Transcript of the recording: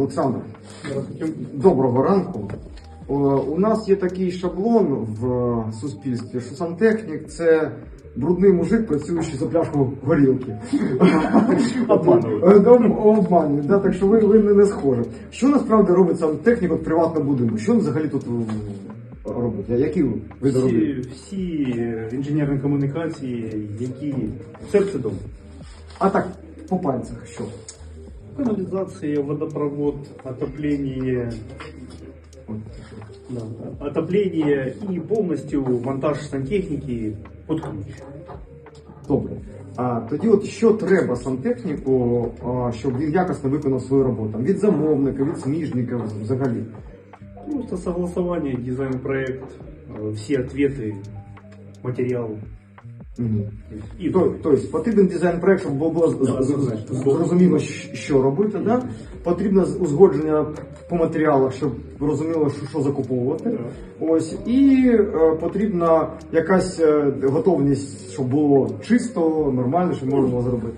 Олександр, доброго ранку. У нас є такий шаблон в суспільстві, що сантехнік це брудний мужик, працюючий за пляшку горілки. Е, да, так що ви, ви не, схожі. Що насправді робить сантехнік в приватному будинку? Що він взагалі тут робить? Які робить? Всі, всі інженерні комунікації, які серце дому. А так, по пальцях що? Канализация, водопровод, отопление, да, отопление и полностью монтаж сантехники под ключ. Добре. А тоді, от що треба сантехніку, а, щоб він якісно виконав свою роботу? Від замовника, від сміжника взагалі. Просто согласование, дизайн-проект, э, все ответы, материал. И То- Тобто потрібен дизайн-проект, щоб було, зрозуміло, що робити. Да? Потрібно узгодження по матеріалах, щоб розуміло, що, що закуповувати. Ось і е, потрібна якась е, готовність, щоб було чисто, нормально, що можна було зробити.